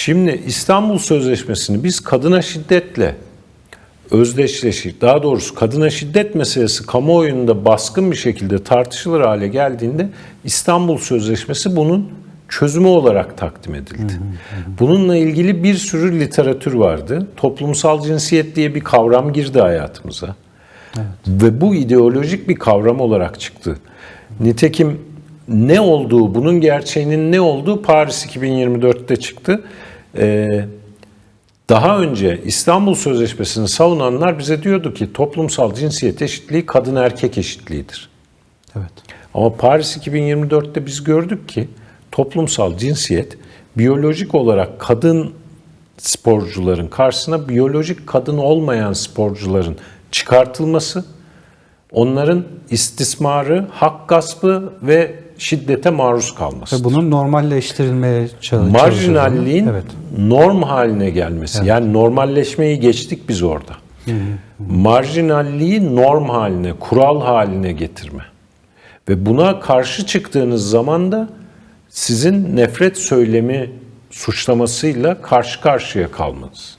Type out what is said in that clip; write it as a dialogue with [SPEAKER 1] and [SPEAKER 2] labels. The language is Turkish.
[SPEAKER 1] Şimdi İstanbul Sözleşmesi'ni biz kadına şiddetle özdeşleşir. Daha doğrusu kadına şiddet meselesi kamuoyunda baskın bir şekilde tartışılır hale geldiğinde İstanbul Sözleşmesi bunun çözümü olarak takdim edildi. Bununla ilgili bir sürü literatür vardı. Toplumsal cinsiyet diye bir kavram girdi hayatımıza. Ve bu ideolojik bir kavram olarak çıktı. Nitekim ne olduğu, bunun gerçeğinin ne olduğu Paris 2024'te çıktı. Ee, daha önce İstanbul Sözleşmesi'ni savunanlar bize diyordu ki toplumsal cinsiyet eşitliği kadın erkek eşitliğidir.
[SPEAKER 2] Evet.
[SPEAKER 1] Ama Paris 2024'te biz gördük ki toplumsal cinsiyet biyolojik olarak kadın sporcuların karşısına biyolojik kadın olmayan sporcuların çıkartılması, onların istismarı, hak gaspı ve şiddete maruz kalması.
[SPEAKER 2] Bunun normalleştirilmeye çalış-
[SPEAKER 1] Marjinalliğin
[SPEAKER 2] Evet.
[SPEAKER 1] norm haline gelmesi. Yani normalleşmeyi geçtik biz orada. Marjinalliği norm haline, kural haline getirme. Ve buna karşı çıktığınız zaman da sizin nefret söylemi suçlamasıyla karşı karşıya kalmanız.